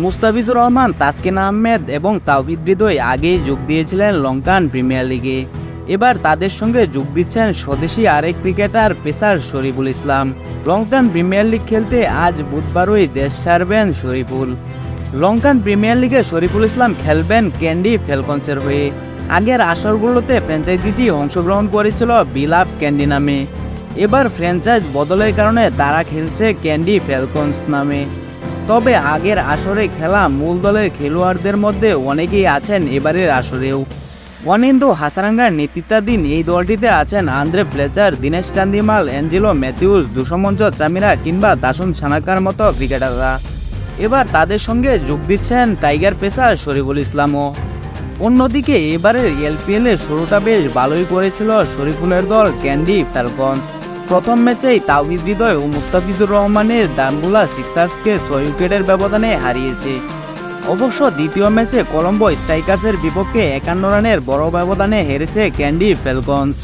মুস্তাফিজুর রহমান, তাসকিন আহমেদ এবং তাওহিদ হৃদয় আগেই যোগ দিয়েছিলেন লঙ্কান প্রিমিয়ার লিগে। এবার তাদের সঙ্গে যোগ দিচ্ছেন স্বদেশি আরেক cricketer pacer Shoriful Islam. Lankan premier league খেলতে আজ বুধবারই দেশ ছাড়বেন শরীফুল। লঙ্কান প্রিমিয়ার লিগে শরীফুল ইসলাম খেলবেন ক্যান্ডি ফেলকনসের হয়ে। আগের আসরগুলোতে ফ্র্যাঞ্চাইজিটি অংশগ্রহণ করেছিল বিলাপ ক্যান্ডি নামে। এবার ফ্র্যাঞ্চাইজ বদলের কারণে তারা খেলছে ক্যান্ডি ফ্যালকনস নামে। তবে আগের আসরে খেলা মূল দলের খেলোয়াড়দের মধ্যে অনেকেই আছেন এবারের আসরেও। অনিন্দু হাসারাঙ্গার নেতৃত্বাধীন এই দলটিতে আছেন আন্দ্রে ফ্লেচার, দীনেশ চান্দিমাল, অ্যাঞ্জেলো ম্যাথিউস দুসমঞ্চ চামিরা কিংবা দাসুন সানাকার মতো ক্রিকেটাররা। এবার তাদের সঙ্গে যোগ দিচ্ছেন টাইগার পেসার শরীফুল ইসলামও। অন্যদিকে এবারের এলপিএল শুরুটা বেশ ভালোই করেছিল শরীফুলের দল ক্যান্ডি ফ্যালকনস প্রথম ম্যাচেই তাওহিদ হৃদয় ও মুস্তাফিজুর রহমানের দানগুলা সিক্সার্সকে ছয় উইকেটের ব্যবধানে হারিয়েছে। অবশ্য দ্বিতীয় ম্যাচে কলম্বো স্ট্রাইকার্সের বিপক্ষে একান্ন রানের বড় ব্যবধানে হেরেছে ক্যান্ডি ফ্যালকনস।